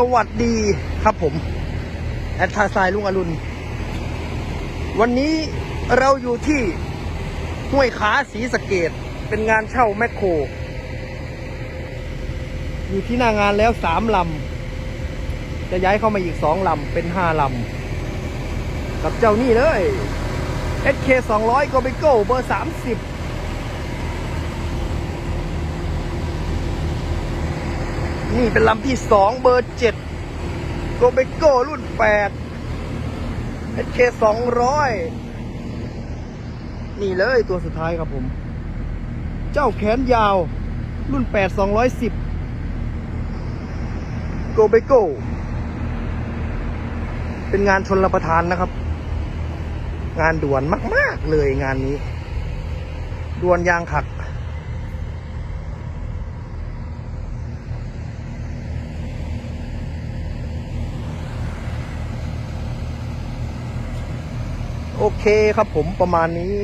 สวัสดีครับผม แอดทาซายลุงอรุณ วันนี้เราอยู่ที่ห้วยขาสีสะเกดเป็นงานเช่าแมคโคร อยู่ที่หน้างานแล้วสามลำ จะย้ายเข้ามาอีกสองลำ เป็นห้าลำ กับเจ้านี่เลย SK 200ก็ไปโก้เบอร์ 30 นี่เป็นลำที่สองเบอร์เจ็ดโกเบโก้รุ่นแปด SK สองร้อยนี่เลยตัวสุดท้ายครับผม เจ้าแขนยาว รุ่นแปดสองร้อยสิบโกเบโก้เป็นงานชนรประทานนะครับ งานด่วนมาก ๆ เลยงานนี้ ด่วนยางขัก โอเคครับผมประมาณนี้